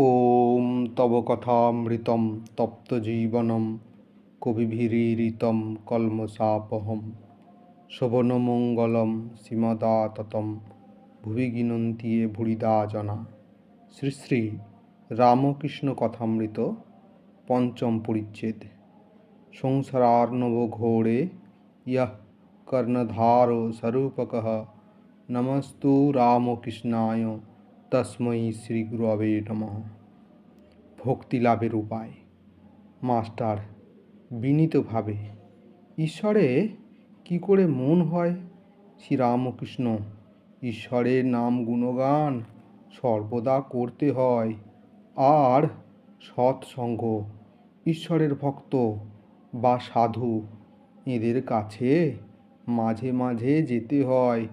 ওম তব কথামৃতম তপ্ত জীবনম কবিভিরীরিতম কলমসাপহম শোভনমঙ্গলম শ্রীমদাততম ভুবি গিনন্তিয়ে ভুড়িদা জনা। শ্রী শ্রী রামকৃষ্ণ কথামৃত পঞ্চম পরিচ্ছেদ। সংসারার্ণব ঘোড়ে ইহ কর্ণধার স্বরূপক। নমস্তু রামকৃষ্ণায় তস্মৈ শ্রী গুরবে নমঃ। ভক্তি লাভের উপায়। মাস্টার, বিনীতভাবে, ঈশ্বরে কি করে মন হয়? শ্রীরামকৃষ্ণ, ঈশ্বরের নাম গুণগান সর্বদা করতে হয়। আর সৎসঙ্গ, ঈশ্বরের ভক্ত বা সাধু, এদের কাছে মাঝে মাঝে যেতে হয়।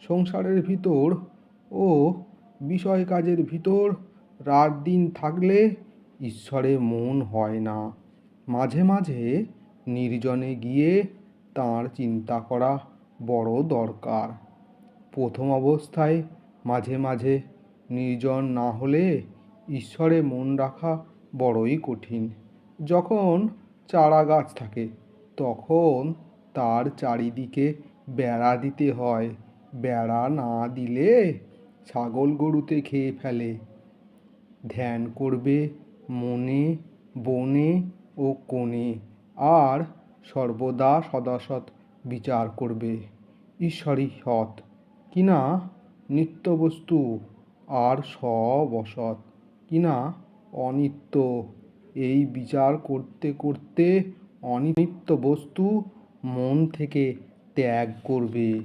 সংসারের ভিতর ও বিষয় কাজের ভিতর রাত দিন থাকলে ঈশ্বরে মন হয় না। মাঝে মাঝে নির্জনে গিয়ে তাঁর চিন্তা করা বড় দরকার। প্রথম অবস্থায় মাঝে মাঝে নির্জন না হলে ঈশ্বরে মন রাখা বড়ই কঠিন। যখন চারা গাছ থাকে, তখন তার চারিদিকে বেড়া দিতে হয়। বেড়া না দিলে ছাগল গরুতে খেয়ে ফেলে। ধ্যান করবে মনে, বনে ও কোণে। আর সর্বদা সদাসৎ বিচার করবে। ঈশ্বরই সৎ। কিনা নিত্যবস্তু আর সব অসৎ কিনা অনিত্য? এই বিচার করতে করতে অনিত্য বস্তু মন থেকে ত্যাগ করবে।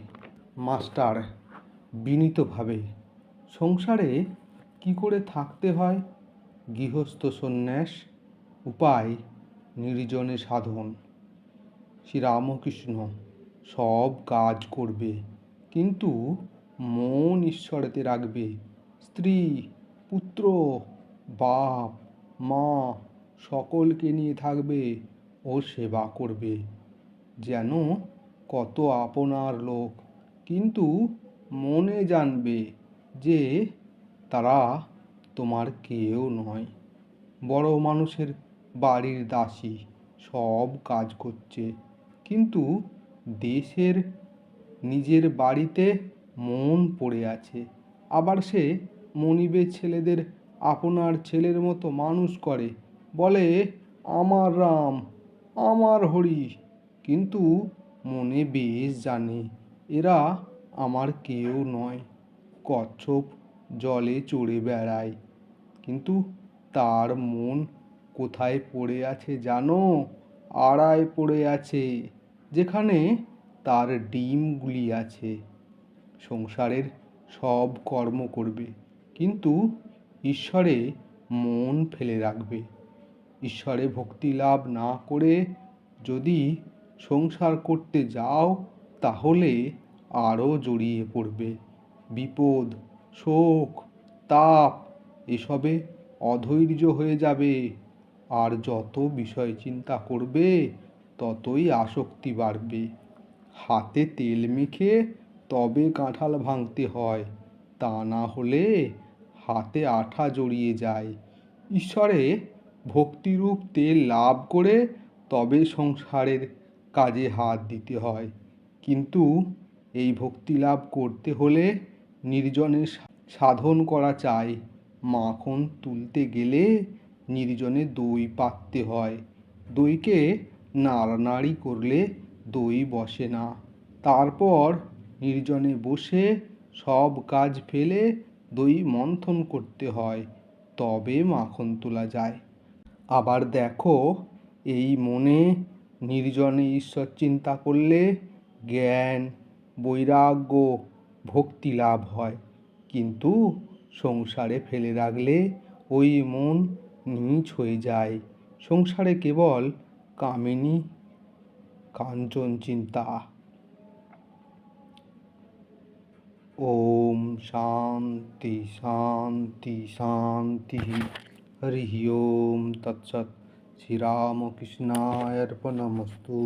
মাস্টার, বিনীতভাবে সংসারে কি করে থাকতে হয়? গৃহস্থ সন্ন্যাস, উপায়, নির্জনে সাধন। শ্রীরামকৃষ্ণ সব কাজ করবে, কিন্তু মন ঈশ্বরেতে রাখবে। স্ত্রী, পুত্র, বাপ, মা সকলকে নিয়ে থাকবে ও সেবা করবে। যেন কত আপনার লোক, কিন্তু মনে জানবে যে তারা তোমার কেউ নয়। বড় মানুষের বাড়ির দাসী সব কাজ করছে। কিন্তু দেশের নিজের বাড়িতে মন পড়ে আছে। আবার সে মনিবের ছেলেদের আপনার ছেলের মতো মানুষ করে। বলে, আমার রাম, আমার হরি। কিন্তু মনে বেশ জানে, এরা আমার কেউ নয়। কচ্ছপ জলে চড়ে বেড়ায়। কিন্তু তার মন কোথায় পড়ে আছে জানো? আড়ায় পড়ে আছে, যেখানে তার ডিমগুলি আছে। সংসারের সব কর্ম করবে, কিন্তু ঈশ্বরে মন ফেলে রাখবে। ঈশ্বরে ভক্তি লাভ না করে যদি সংসার করতে যাও, তাহলে আরও জড়িয়ে পড়বে। বিপদ, শোক, তাপ, এসবে অধৈর্য হয়ে যাবে। আর যত বিষয় চিন্তা করবে, ততই আসক্তি বাড়বে। হাতে তেল মেখে তবে কাঁঠাল ভাঙতে হয়, তা না হলে হাতে আঠা জড়িয়ে যায়। ঈশ্বরে ভক্তিরূপ তেল লাভ করে তবে সংসারের কাজে হাত দিতে হয়। কিন্তু এই ভক্তি লাভ করতে হলে নির্জনে সাধন করা চাই। মাখন তুলতে গেলে নির্জনে দই পাততে হয়। দইকে নাড়ানাড়ি করলে দই বসে না। তারপর নির্জনে বসে সব কাজ ফেলে দই মন্থন করতে হয়। তবে মাখন তোলা যায়। আবার দেখো, এই মনে নির্জনে ঈশ্বর চিন্তা করলে জ্ঞান, বৈরাগ্য ভক্তি লাভ হয়। কিন্তু সংসারে ফেলে রাখলে ওই মন নিচ হয়ে যায়। সংসারে কেবল কামিনী, কাঞ্চন চিন্তা। ওম শান্তি শান্তি শান্তি। হরি ওম। তৎসৎ। শ্রীরামকৃষ্ণায় অর্পণমস্তু